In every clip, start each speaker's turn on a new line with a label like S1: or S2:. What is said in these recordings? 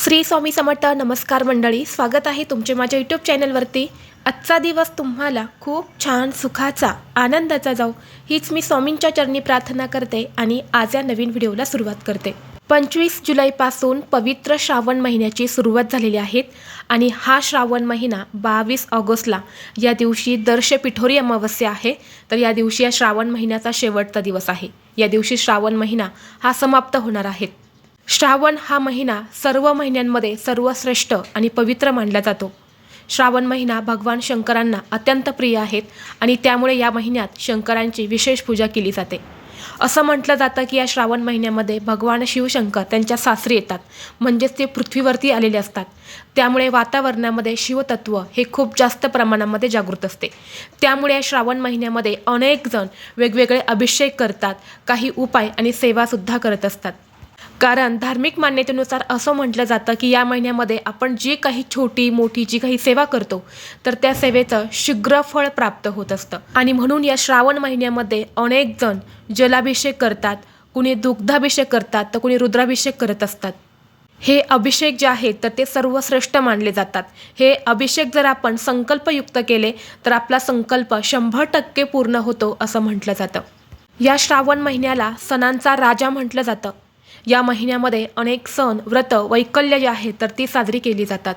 S1: श्री स्वामी समर्थ नमस्कार मंडळी स्वागत आहे तुमचे माझ्या यूट्यूब चॅनलवरती. आजचा दिवस तुम्हाला खूप छान सुखाचा आनंदाचा जाऊ हीच मी स्वामींच्या चरणी प्रार्थना करते आणि आज या नवीन व्हिडिओला सुरुवात करते. पंचवीस जुलैपासून पवित्र श्रावण महिन्याची सुरुवात झालेली आहे आणि हा श्रावण महिना बावीस ऑगस्टला या दिवशी दर्श पिठोरी अमावस्या आहे. तर या दिवशी या श्रावण महिन्याचा शेवटचा दिवस आहे. या दिवशी श्रावण महिना हा समाप्त होणार आहे. श्रावण हा महिना सर्व महिन्यांमध्ये सर्वश्रेष्ठ आणि पवित्र मानला जातो. श्रावण महिना भगवान शंकरांना अत्यंत प्रिय आहेत आणि त्यामुळे या महिन्यात शंकरांची विशेष पूजा केली जाते. असं म्हटलं जातं की या श्रावण महिन्यामध्ये भगवान शिवशंकर त्यांच्या सासरी येतात म्हणजेच ते पृथ्वीवरती आलेले असतात. त्यामुळे वातावरणामध्ये शिवतत्व हे खूप जास्त प्रमाणामध्ये जागृत असते. त्यामुळे या श्रावण महिन्यामध्ये अनेक जण वेगवेगळे अभिषेक करतात काही उपाय आणि सेवासुद्धा करत असतात. कारण धार्मिक मान्यतेनुसार असं म्हटलं जातं की या महिन्यामध्ये आपण जी काही छोटी मोठी जी काही सेवा करतो तर त्या सेवेचं शीघ्र फळ प्राप्त होत असतं. आणि म्हणून या श्रावण महिन्यामध्ये अनेक जण जलाभिषेक करतात. कुणी दुग्धाभिषेक करतात तर कुणी रुद्राभिषेक करत असतात. हे अभिषेक जे आहेत तर ते सर्वश्रेष्ठ मानले जातात. हे अभिषेक जर आपण संकल्पयुक्त केले तर आपला संकल्प शंभर टक्के पूर्ण होतो असं म्हटलं जातं. या श्रावण महिन्याला सणांचा राजा म्हटलं जातं. या महिन्यामध्ये अनेक सण व्रत वैकल्य जे आहेत तर ती साजरी केली जातात.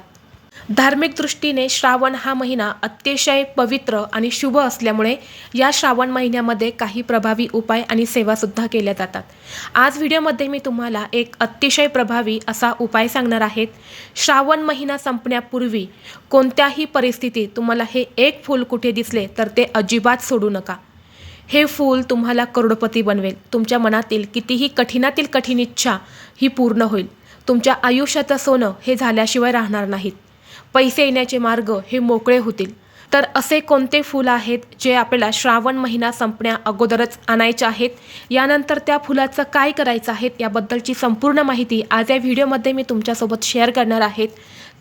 S1: धार्मिक दृष्टीने श्रावण हा महिना अतिशय पवित्र आणि शुभ असल्यामुळे या श्रावण महिन्यामध्ये काही प्रभावी उपाय आणि सेवासुद्धा केल्या जातात. आज व्हिडिओमध्ये मी तुम्हाला एक अतिशय प्रभावी असा उपाय सांगणार आहेत श्रावण महिना संपण्यापूर्वी कोणत्याही परिस्थितीत तुम्हाला हे एक फूल कुठे दिसले तर ते अजिबात सोडू नका. हे फूल तुम्हाला करोडपती बनवेल. तुमच्या मनातील कितीही कठीणातील कठीण इच्छा ही पूर्ण होईल. तुमच्या आयुष्याचं सोनं हे झाल्याशिवाय राहणार नाहीत. पैसे येण्याचे मार्ग हे मोकळे होतील. तर असे कोणते फूल आहेत जे आपल्याला श्रावण महिना संपण्या अगोदरच आणायचे आहेत? यानंतर त्या फुलाचं काय करायचं आहे याबद्दलची संपूर्ण माहिती आज या व्हिडिओमध्ये मी तुमच्यासोबत शेअर करणार आहेत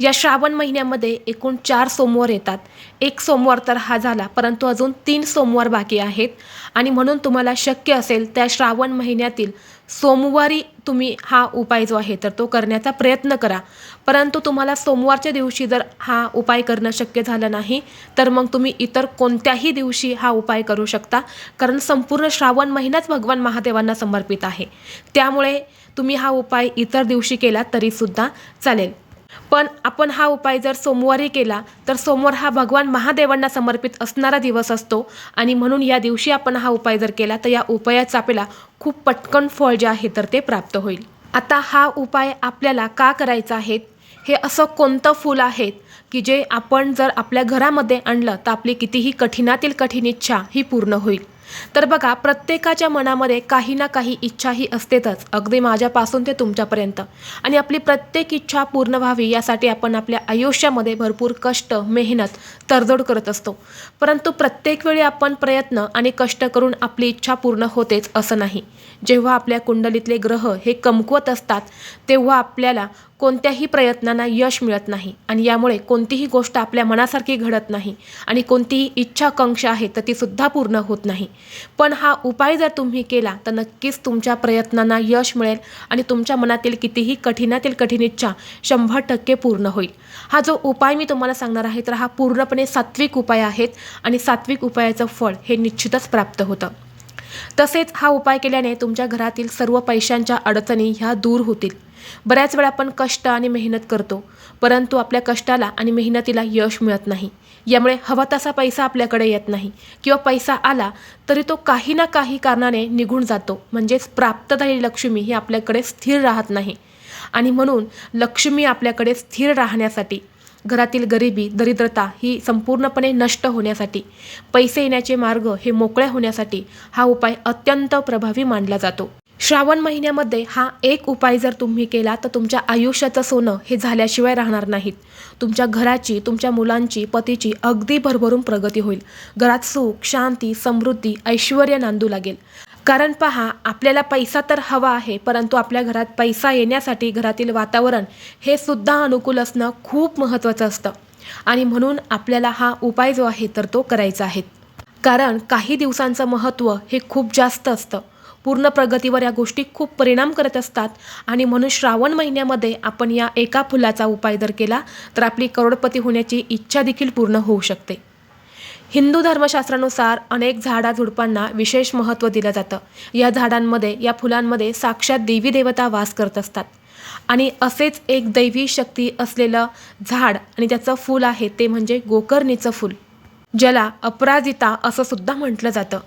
S1: या श्रावण महिन्यामध्ये एकूण चार सोमवार येतात. एक सोमवार तर हा झाला परंतु अजून तीन सोमवार बाकी आहेत. आणि म्हणून तुम्हाला शक्य असेल त्या श्रावण महिन्यातील सोमवारी तुम्ही हा उपाय जो आहे तर तो करण्याचा प्रयत्न करा. परंतु तुम्हाला सोमवारच्या दिवशी जर हा उपाय करणं शक्य झालं नाही तर मग तुम्ही इतर कोणत्याही दिवशी हा उपाय करू शकता. कारण संपूर्ण श्रावण महिनाच भगवान महादेवांना समर्पित आहे. त्यामुळे तुम्ही हा उपाय इतर दिवशी केला तरीसुद्धा चालेल. पण आपण हा उपाय जर सोमवारी केला तर सोमवार हा भगवान महादेवांना समर्पित असणारा दिवस असतो. आणि म्हणून या दिवशी आपण हा उपाय जर केला तर या उपायाचा आपल्याला खूप पटकन फळ जे आहे तर ते प्राप्त होईल. आता हा उपाय आपल्याला का करायचा आहे? हे असं कोणतं फूल आहेत की जे आपण जर आपल्या घरामध्ये आणलं तर आपली कितीही कठीणातील कठीण इच्छा ही पूर्ण होईल? तर बघा प्रत्येकाच्या मनामध्ये काही ना काही इच्छा ही असतेच अगदी माझ्यापासून ते तुमच्यापर्यंत. आणि आपली प्रत्येक इच्छा पूर्ण व्हावी यासाठी आपण आपल्या आयुष्यामध्ये भरपूर कष्ट मेहनत तडजोड करत असतो. परंतु प्रत्येक वेळी आपण प्रयत्न आणि कष्ट करून आपली इच्छा पूर्ण होतेच असं नाही. जेव्हा आपल्या कुंडलीतले ग्रह हे कमकुवत असतात तेव्हा आपल्याला कोणत्याही प्रयत्नांना यश मिळत नाही आणि यामुळे कोणतीही गोष्ट आपल्या मनासारखी घडत नाही आणि कोणतीही इच्छाकांक्षा आहे तर ती सुद्धा पूर्ण होत नाही. पण हा उपाय जर तुम्ही केला तर नक्कीच तुमच्या प्रयत्नांना यश मिळेल आणि तुमच्या मनातील कितीही कठीणातील कठीण इच्छा शंभर टक्के पूर्ण होईल. हा जो उपाय मी तुम्हाला सांगणार आहे तर हा पूर्णपणे सात्विक उपाय आहेत आणि सात्विक उपायाचं फळ हे निश्चितच प्राप्त होतं. तसेच हा उपाय केल्याने तुमच्या घरातील सर्व पैशांच्या अडचणी ह्या दूर होतील. बऱ्याच वेळा आपण कष्ट आणि मेहनत करतो परंतु आपल्या कष्टाला आणि मेहनतीला यश मिळत नाही. यामुळे हवा तसा पैसा आपल्याकडे येत नाही किंवा पैसा आला तरी तो काही ना काही कारणाने निघून जातो. म्हणजेच प्राप्त झालेली लक्ष्मी ही आपल्याकडे स्थिर राहत नाही. आणि म्हणून लक्ष्मी आपल्याकडे स्थिर राहण्यासाठी घरातील गरिबी दरिद्रता ही संपूर्णपणे नष्ट होण्यासाठी पैसे येण्याचे मार्ग हे मोकळे होण्यासाठी हा उपाय अत्यंत प्रभावी मानला जातो. श्रावण महिन्यामध्ये हा एक उपाय जर तुम्ही केला तर तुमच्या आयुष्याचं सोनं हे झाल्याशिवाय राहणार नाहीत. तुमच्या घराची तुमच्या मुलांची पतीची अगदी भरभरून प्रगती होईल. घरात सुख शांती समृद्धी ऐश्वर नांदू लागेल. कारण पहा आपल्याला पैसा तर हवा आहे परंतु आपल्या घरात पैसा येण्यासाठी घरातील वातावरण हे सुद्धा अनुकूल असणं खूप महत्त्वाचं असतं. आणि म्हणून आपल्याला हा उपाय जो आहे तर तो करायचा आहे. कारण काही दिवसांचं महत्त्व हे खूप जास्त असतं. पूर्ण प्रगतीवर या गोष्टी खूप परिणाम करत असतात. आणि म्हणून श्रावण महिन्यामध्ये आपण या एका फुलाचा उपाय जर केला तर आपली करोडपती होण्याची इच्छा देखील पूर्ण होऊ शकते. हिंदू धर्मशास्त्रानुसार अनेक झाडाझुडपांना विशेष महत्त्व दिलं जातं. या झाडांमध्ये या फुलांमध्ये साक्षात देवी देवता वास करत असतात. आणि असेच एक दैवी शक्ती असलेलं झाड आणि त्याचं फूल आहे ते म्हणजे गोकर्णीचं फूल ज्याला अपराजिता असं सुद्धा म्हटलं जातं.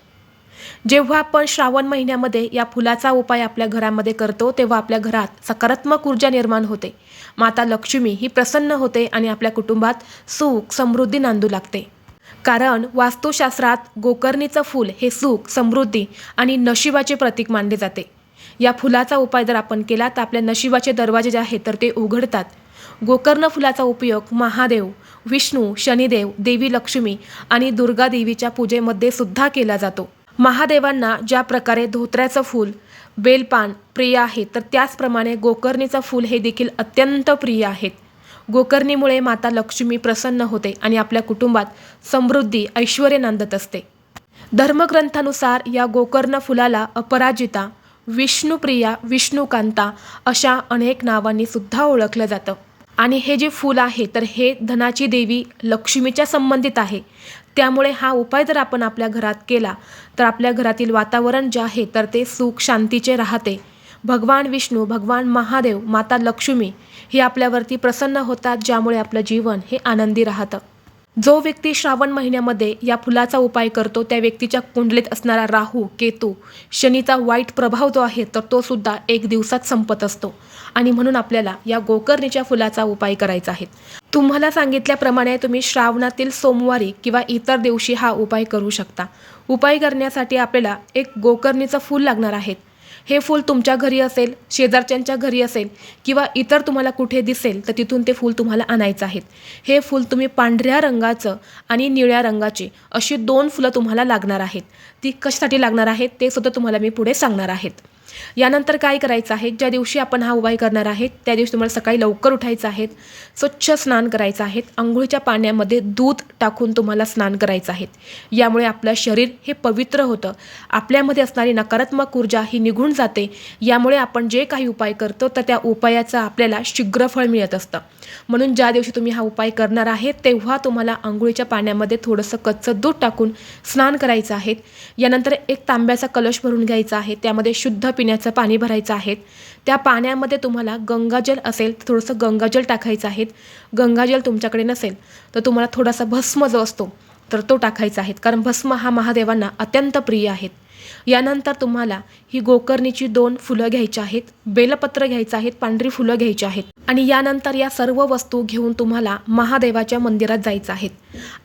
S1: जेव्हा आपण श्रावण महिन्यामध्ये या फुलाचा उपाय आपल्या घरामध्ये करतो तेव्हा आपल्या घरात सकारात्मक ऊर्जा निर्माण होते. माता लक्ष्मी ही प्रसन्न होते आणि आपल्या कुटुंबात सुख समृद्धी नांदू लागते. कारण वास्तुशास्त्रात गोकर्णीचं फूल हे सुख समृद्धी आणि नशिबाचे प्रतीक मानले जाते. या फुलाचा उपाय जर आपण केला तर आपल्या नशिबाचे दरवाजे जे आहेत तर ते उघडतात. गोकर्ण फुलाचा उपयोग महादेव विष्णू शनिदेव देवी लक्ष्मी आणि दुर्गा देवीच्या पूजेमध्ये सुद्धा केला जातो. महादेवांना ज्या प्रकारे धोत्र्याचं फूल बेलपान प्रिय आहे तर त्याचप्रमाणे गोकर्णीचं फूल हे देखील अत्यंत प्रिय आहेत. गोकर्णीमुळे माता लक्ष्मी प्रसन्न होते आणि आपल्या कुटुंबात समृद्धी ऐश्वर नांदत असते. धर्मग्रंथानुसार या गोकर्ण फुलाला अपराजिता विष्णुप्रिया विष्णुकांता अशा अनेक नावांनी सुद्धा ओळखलं जातं. आणि हे जे फूल आहे तर हे धनाची देवी लक्ष्मीच्या संबंधित आहे. त्यामुळे हा उपाय जर आपण आपल्या घरात केला तर आपल्या घरातील वातावरण जे आहे तर ते सुख शांतीचे राहते. भगवान विष्णू भगवान महादेव माता लक्ष्मी हे आपल्यावरती प्रसन्न होतात ज्यामुळे आपलं जीवन हे आनंदी राहतं. जो व्यक्ती श्रावण महिन्यामध्ये या फुलाचा उपाय करतो त्या व्यक्तीच्या कुंडलीत असणारा राहू केतू शनीचा वाईट प्रभाव जो आहे तर तो सुद्धा एक दिवसात संपत असतो. आणि म्हणून आपल्याला या गोकर्णीच्या फुलाचा उपाय करायचा आहे. तुम्हाला सांगितल्याप्रमाणे तुम्ही श्रावणातील सोमवारी किंवा इतर दिवशी हा उपाय करू शकता. उपाय करण्यासाठी आपल्याला एक गोकर्णीचं फूल लागणार आहे. हे फूल तुमच्या घरी असेल शेजारच्यांच्या घरी असेल किंवा इतर तुम्हाला कुठे दिसेल तर तिथून ते फूल तुम्हाला आणायचं आहेत. हे फूल तुम्ही पांढऱ्या रंगाचं आणि निळ्या रंगाचे अशी दोन फुलं तुम्हाला लागणार आहेत. ती कशासाठी लागणार आहेत ते सुद्धा तुम्हाला मी पुढे सांगणार आहेत. यानंतर काय करायचं आहे? ज्या दिवशी आपण हा उपाय करणार आहे त्या दिवशी तुम्हाला सकाळी लवकर उठायचं आहे स्वच्छ स्नान करायचं आहे आंघोळीच्या पाण्यामध्ये दूध टाकून तुम्हाला स्नान करायचं आहे. यामुळे आपलं शरीर हे पवित्र होतं. आपल्यामध्ये असणारी नकारात्मक ऊर्जा ही निघून जाते. यामुळे आपण जे काही उपाय करतो तर त्या उपायाचं आपल्याला शीघ्र फळ मिळत असतं. म्हणून ज्या दिवशी तुम्ही हा उपाय करणार आहे तेव्हा तुम्हाला आंघोळीच्या पाण्यामध्ये थोडंसं कच्चं दूध टाकून स्नान करायचं आहे. यानंतर एक तांब्याचा कलश भरून घ्यायचा आहे. त्यामध्ये शुद्ध पिण्याचं पाणी भरायचं आहे त्या पाण्यामध्ये तुम्हाला गंगाजल असेल तर थोडंसं गंगाजल टाकायचं आहे गंगाजल तुमच्याकडे नसेल तर तुम्हाला थोडासा भस्म जो असतो तर तो टाकायचा आहे कारण भस्म हा महादेवांना अत्यंत प्रिय आहेत. यानंतर तुम्हाला ही गोकर्णीची दोन फुलं घ्यायची आहेत बेलपत्र घ्यायचं आहेत पांढरी फुलं घ्यायची आहेत. आणि यानंतर या सर्व वस्तू घेऊन तुम्हाला महादेवाच्या मंदिरात जायचं आहे.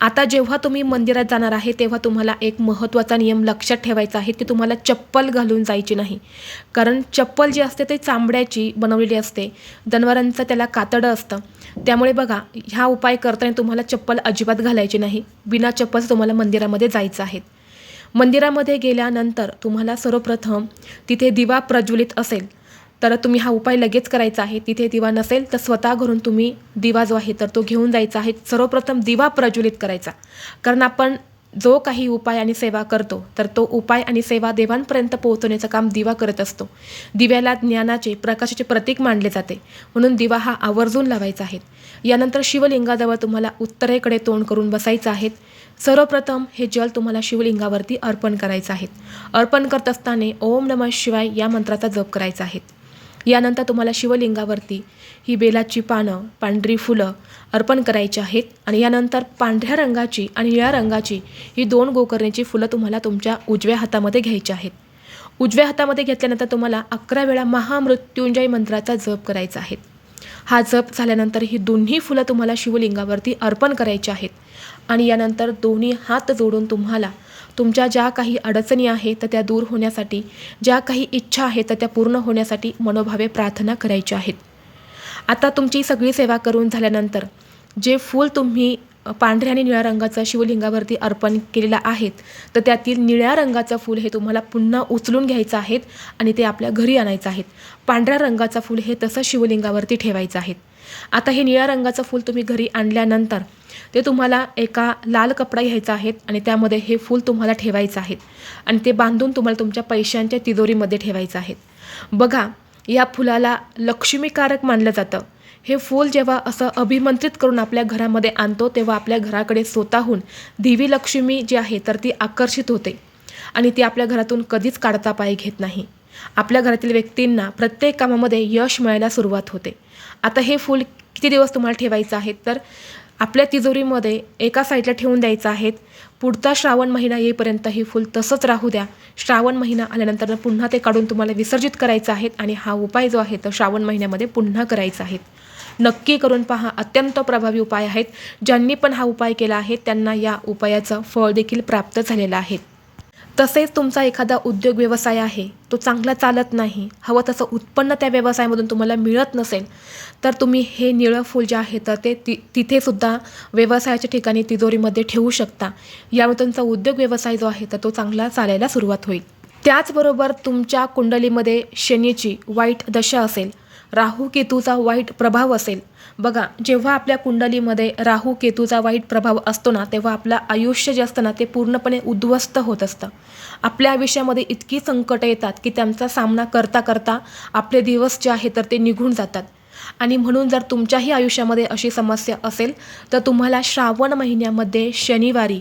S1: आता जेव्हा तुम्ही मंदिरात जाणार आहे तेव्हा तुम्हाला एक महत्त्वाचा नियम लक्षात ठेवायचा आहे की तुम्हाला चप्पल घालून जायची नाही. कारण चप्पल जी असते ते चांबड्याची बनवलेली असते. जनावरांचं त्याला कातडं असतं. त्यामुळे बघा ह्या उपाय करताना तुम्हाला चप्पल अजिबात घालायची नाही. बिना चप्पलचं तुम्हाला मंदिरामध्ये जायचं आहे. मंदिरामध्ये गेल्यानंतर तुम्हाला सर्वप्रथम तिथे दिवा प्रज्वलित असेल. तर तुम्ही हा उपाय लगेच करायचा आहे. तिथे दिवा नसेल तर स्वतः घरून तुम्ही दिवा जो आहे तर तो घेऊन जायचा आहे. सर्वप्रथम दिवा प्रज्वलित करायचा. कारण आपण जो काही उपाय आणि सेवा करतो तर तो उपाय आणि सेवा देवांपर्यंत पोहोचवण्याचं काम दिवा करत असतो. दिव्याला ज्ञानाचे प्रकाशाचे प्रतीक मानले जाते. म्हणून दिवा हा आवर्जून लावायचा आहे. यानंतर शिवलिंगाजवळ तुम्हाला उत्तरेकडे तोंड करून बसायचं आहे. सर्वप्रथम हे जल तुम्हाला शिवलिंगावरती अर्पण करायचं आहे. अर्पण करत असताना ओम नमः शिवाय या मंत्राचा जप करायचा आहे. यानंतर तुम्हाला शिवलिंगावरती ही बेलाची पानं पांढरी फुलं अर्पण करायची आहेत आणि यानंतर पांढऱ्या रंगाची आणि निळ्या रंगाची ही दोन गोकर्णीची फुलं तुम्हाला तुमच्या उजव्या हातामध्ये घ्यायची आहेत. उजव्या हातामध्ये घेतल्यानंतर तुम्हाला अकरा वेळा महामृत्युंजय मंत्राचा जप करायचा आहे. हा जप झाल्यानंतर ही दोन्ही फुलं तुम्हाला शिवलिंगावरती अर्पण करायची आहेत. आणि यानंतर दोन्ही हात जोडून तुम्हाला तुमच्या ज्या काही अडचणी आहेत तर त्या दूर होण्यासाठी ज्या काही इच्छा आहेत तर त्या पूर्ण होण्यासाठी मनोभावे प्रार्थना करायच्या आहेत. आता तुमची सगळी सेवा करून झाल्यानंतर जे फूल तुम्ही पांढऱ्या आणि निळ्या रंगाचं शिवलिंगावरती अर्पण केलेलं आहेत तर त्यातील निळ्या रंगाचं फूल हे तुम्हाला पुन्हा उचलून घ्यायचं आहेत आणि ते आपल्या घरी आणायचं आहेत. पांढऱ्या रंगाचं फूल हे तसं शिवलिंगावरती ठेवायचं आहेत. आता हे निळ्या रंगाचं फूल तुम्ही घरी आणल्यानंतर ते तुम्हाला एका लाल कपडा घ्यायचा आहे आणि त्यामध्ये हे फूल तुम्हाला ठेवायचं आहे आणि ते बांधून तुम्हाला तुमच्या पैशांच्या तिजोरीमध्ये ठेवायचं आहे बघा या फुलाला लक्ष्मीकारक मानलं जातं. हे फूल जेव्हा असं अभिमंत्रित करून आपल्या घरामध्ये आणतो तेव्हा आपल्या घराकडे स्वतःहून देवी लक्ष्मी जी आहे तर ती आकर्षित होते. आणि ती आपल्या घरातून कधीच काढता पाय घेत नाही. आपल्या घरातील व्यक्तींना प्रत्येक कामामध्ये यश मिळायला सुरुवात होते. आता हे फूल किती दिवस तुम्हाला ठेवायचं आहे? तर आपल्या तिजोरीमध्ये एका साईडला ठेवून द्यायचं आहेत पुढचा श्रावण महिना येईपर्यंत हे फूल तसंच राहू द्या. श्रावण महिना आल्यानंतर पुन्हा ते काढून तुम्हाला विसर्जित करायचं आहे आणि हा उपाय जो आहे तो श्रावण महिन्यामध्ये पुन्हा करायचा आहे. नक्की करून पहा अत्यंत प्रभावी उपाय आहेत. ज्यांनी पण हा उपाय केला आहे त्यांना या उपायाचं फळ देखील प्राप्त झालेलं आहे. तसेच तुमचा एखादा उद्योग व्यवसाय आहे तो चांगला चालत नाही हवं तसं उत्पन्न त्या व्यवसायामधून तुम्हाला मिळत नसेल तर तुम्ही हे निळं फूल जे आहे तर ते ति तिथेसुद्धा व्यवसायाच्या ठिकाणी तिजोरीमध्ये ठेवू शकता. यामुळे तुमचा उद्योग व्यवसाय जो आहे तर तो चांगला चालायला सुरुवात होईल. त्याचबरोबर तुमच्या कुंडलीमध्ये शनीची वाईट दशा असेल राहू केतूचा वाईट प्रभाव असेल. बघा जेव्हा आपल्या कुंडलीमध्ये राहू केतूचा वाईट प्रभाव असतो ना तेव्हा आपलं आयुष्य जे असतं ना ते पूर्णपणे उद्ध्वस्त होत असतं. आपल्या आयुष्यामध्ये इतकी संकटं येतात की त्यांचा सामना करता करता आपले दिवस जे आहे तर ते निघून जातात. आणि म्हणून जर तुमच्याही आयुष्यामध्ये अशी समस्या असेल तर तुम्हाला श्रावण महिन्यामध्ये शनिवारी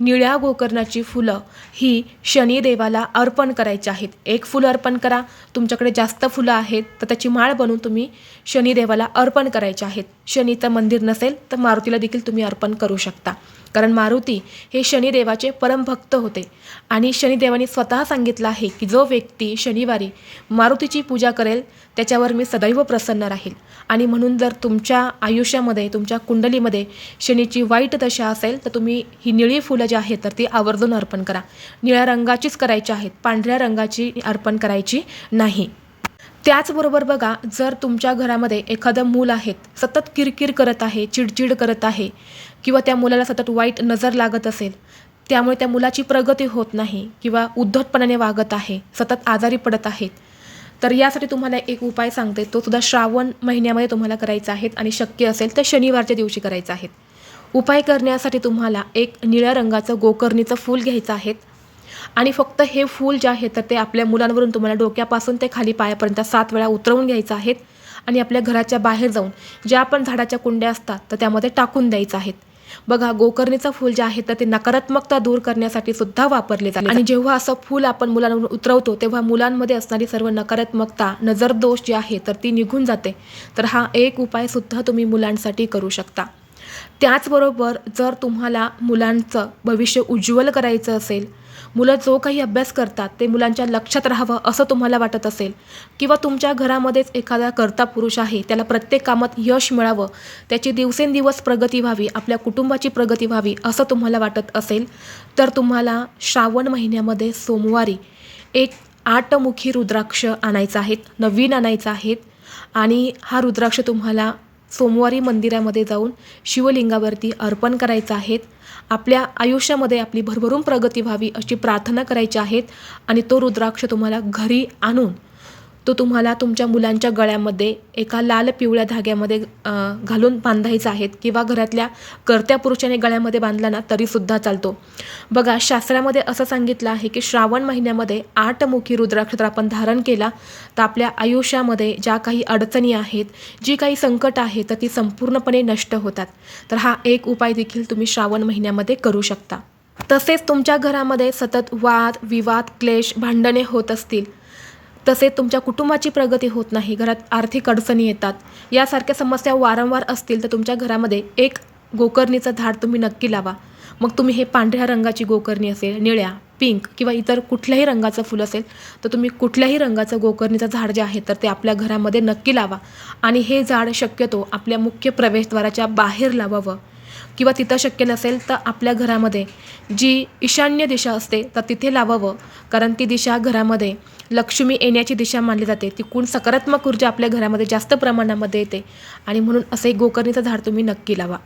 S1: निळ्या गोकर्णाची फुलं ही शनिदेवाला अर्पण करायची आहेत. एक फुलं अर्पण करा. तुमच्याकडे जास्त फुलं आहेत तर त्याची माळ बनवून तुम्ही शनिदेवाला अर्पण करायचे आहेत. शनीचं मंदिर नसेल तर मारुतीला देखील तुम्ही अर्पण करू शकता. कारण मारुती हे शनिदेवाचे परमभक्त होते. आणि शनिदेवाने स्वतः सांगितलं आहे की जो व्यक्ती शनिवारी मारुतीची पूजा करेल त्याच्यावर मी सदैव प्रसन्न राहील. आणि म्हणून जर तुमच्या आयुष्यामध्ये तुमच्या कुंडलीमध्ये शनीची वाईट दशा असेल तर तुम्ही ही निळी फुलं फुलं जी आहेत तर ती आवर्जून अर्पण करा. निळ्या रंगाचीच करायची आहेत पांढऱ्या रंगाची अर्पण करायची नाही. त्याचबरोबर बघा जर तुमच्या घरामध्ये एखादं मूल आहेत सतत किरकिर करत आहे चिडचिड करत आहे किंवा त्या मुलाला सतत वाईट नजर लागत असेल त्यामुळे त्या मुलाची प्रगती होत नाही किंवा उद्धटपणाने वागत आहे सतत आजारी पडत आहेत तर यासाठी तुम्हाला एक उपाय सांगते. तो सुद्धा श्रावण महिन्यामध्ये तुम्हाला करायचा आहे आणि शक्य असेल तर शनिवारच्या दिवशी करायचा आहे. उपाय करण्यासाठी तुम्हाला एक निळ्या रंगाचं गोकर्णीचं फूल घ्यायचं आहे. आणि फक्त हे फूल जे आहे तर ते आपल्या मुलांवरून तुम्हाला डोक्यापासून ते खाली पायापर्यंत सात वेळा उतरवून घ्यायचं आहेत. आणि आपल्या घराच्या बाहेर जाऊन ज्या पण झाडाच्या कुंड्या असतात तर त्यामध्ये टाकून द्यायचं आहेत. बघा गोकर्णीचं फूल जे आहे तर ते नकारात्मकता दूर करण्यासाठी सुद्धा वापरले जाते. आणि जेव्हा असं फूल आपण मुलांवरून उतरवतो तेव्हा मुलांमध्ये असणारी सर्व नकारात्मकता नजरदोष जी आहे तर ती निघून जाते. तर हा एक उपाय सुद्धा तुम्ही मुलांसाठी करू शकता. त्याचबरोबर जर तुम्हाला मुलांचं भविष्य उज्ज्वल करायचं असेल मुलं जो काही अभ्यास करतात ते मुलांच्या लक्षात राहावं असं तुम्हाला वाटत असेल किंवा तुमच्या घरामध्येच एखादा कर्ता पुरुष आहे त्याला प्रत्येक कामात यश मिळावं त्याची दिवसेंदिवस प्रगती व्हावी आपल्या कुटुंबाची प्रगती व्हावी असं तुम्हाला वाटत असेल तर तुम्हाला श्रावण महिन्यामध्ये सोमवारी एक आठमुखी रुद्राक्ष आणायचं आहेत नवीन आणायचं आहेत आणि हा रुद्राक्ष तुम्हाला सोमवारी मंदिरामध्ये जाऊन शिवलिंगावरती अर्पण करायचं आहेत. आपल्या आयुष्यामध्ये आपली भरभरून प्रगती व्हावी अशी प्रार्थना करायची आहेत आणि तो रुद्राक्ष तुम्हाला घरी आणून तो तुम्हाला तुमच्या मुलांच्या गळ्यामध्ये एका लाल पिवळ्या धाग्यामध्ये घालून बांधायचा आहे किंवा घरातल्या कर्त्या पुरुषाने गळ्यामध्ये बांधला ना तरीसुद्धा चालतो. बघा शास्त्रामध्ये असं सांगितलं आहे की श्रावण महिन्यामध्ये आठमुखी रुद्राक्ष जर आपण धारण केला तर आपल्या आयुष्यामध्ये ज्या काही अडचणी आहेत जी काही संकट आहे तर ती संपूर्णपणे नष्ट होतात. तर हा एक उपाय देखील तुम्ही श्रावण महिन्यामध्ये करू शकता. तसेच तुमच्या घरामध्ये सतत वाद विवाद क्लेश भांडणे होत असतील तसेच तुमच्या कुटुंबाची प्रगती होत नाही घरात आर्थिक अडचणी येतात. यासारख्या समस्या वारंवार असतील तर तुमच्या घरामध्ये एक गोकर्णीचं झाड तुम्ही नक्की लावा. मग तुम्ही हे पांढऱ्या रंगाची गोकर्णी असेल निळ्या पिंक किंवा इतर कुठल्याही रंगाचं फुल असेल तर तुम्ही कुठल्याही रंगाचं गोकर्णीचं झाड जे आहे तर ते आपल्या घरामध्ये नक्की लावा. आणि हे झाड शक्यतो आपल्या मुख्य प्रवेशद्वाराच्या बाहेर लावावं. किंवा तिथं शक्य नसेल तर आपल्या घरामध्ये जी ईशान्य दिशा असते तर तिथे लावावं. कारण ती दिशा घरामध्ये लक्ष्मी येण्याची दिशा मानली जाते. तिकडून सकारात्मक ऊर्जा आपल्या घरामध्ये जास्त प्रमाणामध्ये येते. आणि म्हणून असे गोकर्णीचं झाड तुम्ही नक्की लावा.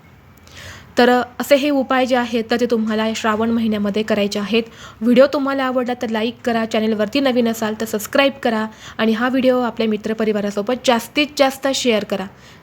S1: तर असे हे उपाय जे आहेत तर ते तुम्हाला श्रावण महिन्यामध्ये करायचे आहेत. व्हिडिओ तुम्हाला आवडला तर लाईक करा चॅनलवरती नवीन असाल तर सबस्क्राईब करा. आणि हा व्हिडिओ आपल्या मित्रपरिवारासोबत जास्तीत जास्त शेअर करा.